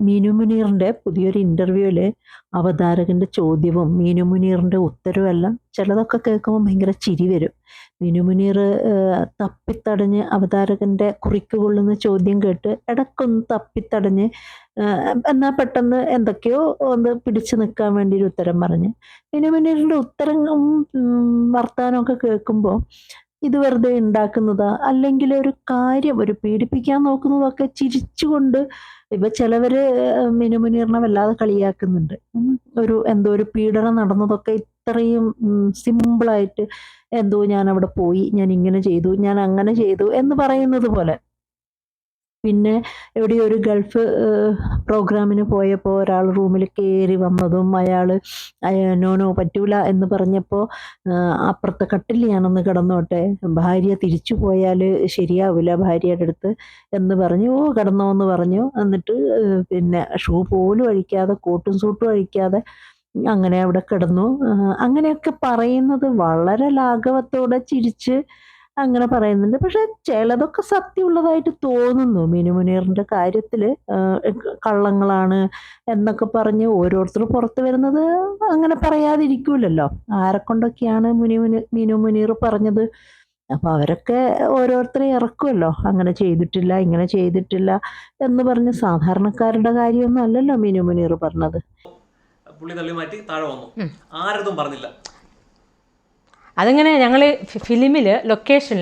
മീനു മുനീറിന്റെ പുതിയൊരു ഇന്റർവ്യൂവിൽ അവതാരകന്റെ ചോദ്യവും മീനു മുനീറിന്റെ ഉത്തരവും എല്ലാം ചിലതൊക്കെ കേൾക്കുമ്പോൾ ഭയങ്കര ചിരി വരും. മീനു മുനീർ തപ്പിത്തടഞ്ഞ് അവതാരകന്റെ കുറിക്ക് കൊള്ളുന്ന ചോദ്യം കേട്ട് ഇടയ്ക്കൊന്ന് തപ്പിത്തടഞ്ഞ് എന്നാൽ പെട്ടെന്ന് എന്തൊക്കെയോ ഒന്ന് പിടിച്ചു നിൽക്കാൻ വേണ്ടി ഒരു ഉത്തരം പറഞ്ഞ്. മീനു മുനീറിന്റെ ഉത്തരവും ഉം, വർത്തമാനമൊക്കെ കേൾക്കുമ്പോൾ ഇത് വെറുതെ ഉണ്ടാക്കുന്നതാ അല്ലെങ്കിൽ ഒരു കാര്യം ഒരു പീഡിപ്പിക്കാൻ നോക്കുന്നതൊക്കെ ചിരിച്ചുകൊണ്ട് ഇപ്പൊ ചിലവര് മിനു അല്ലാതെ കളിയാക്കുന്നുണ്ട്. ഒരു എന്തോ ഒരു പീഡനം നടന്നതൊക്കെ ഇത്രയും സിമ്പിളായിട്ട് എന്തോ ഞാൻ അവിടെ പോയി ഞാൻ ഇങ്ങനെ ചെയ്തു ഞാൻ അങ്ങനെ ചെയ്തു എന്ന് പറയുന്നത് പോലെ. പിന്നെ എവിടെയോ ഒരു ഗൾഫ് പ്രോഗ്രാമിന് പോയപ്പോൾ ഒരാൾ റൂമിൽ കയറി വന്നതും അയാൾ നോ നോ പറ്റൂല എന്ന് പറഞ്ഞപ്പോൾ അപ്പുറത്തെ കട്ടിൽ ഞാനൊന്ന് കിടന്നോട്ടെ. ഭാര്യ തിരിച്ചു പോയാൽ ശരിയാവില്ല ഭാര്യയുടെ അടുത്ത് എന്ന് പറഞ്ഞു. ഓ കിടന്നോ എന്ന് പറഞ്ഞു. എന്നിട്ട് പിന്നെ ഷൂ പോലും അഴിക്കാതെ കോട്ടും സൂട്ടും അഴിക്കാതെ അങ്ങനെ അവിടെ കിടന്നു. അങ്ങനെയൊക്കെ പറയുന്നത് വളരെ ലാഘവത്തോടെ ചിരിച്ച് അങ്ങനെ പറയുന്നുണ്ട്. പക്ഷെ ചിലതൊക്കെ സത്യമുള്ളതായിട്ട് തോന്നുന്നു. മിനു മുനീറിന്റെ കാര്യത്തിൽ കള്ളങ്ങളാണ് എന്നൊക്കെ പറഞ്ഞ് ഓരോരുത്തർ പുറത്തു വരുന്നത് അങ്ങനെ പറയാതിരിക്കൂലല്ലോ. ആരെക്കൊണ്ടൊക്കെയാണ് മുനി മുനി മീനു മുനീർ പറഞ്ഞത്? അപ്പോൾ അവരൊക്കെ ഓരോരുത്തരെ ഇറക്കുമല്ലോ. അങ്ങനെ ചെയ്തിട്ടില്ല ഇങ്ങനെ ചെയ്തിട്ടില്ല എന്ന് പറഞ്ഞ് സാധാരണക്കാരുടെ കാര്യമൊന്നും അല്ലല്ലോ മിനുമുനീർ പറഞ്ഞത്. പുള്ളി തള്ളി മാറ്റി താഴെ വന്നു. ആരതും പറഞ്ഞില്ല. അതിങ്ങനെ ഞങ്ങൾ ഫിലിമിൽ ലൊക്കേഷൻ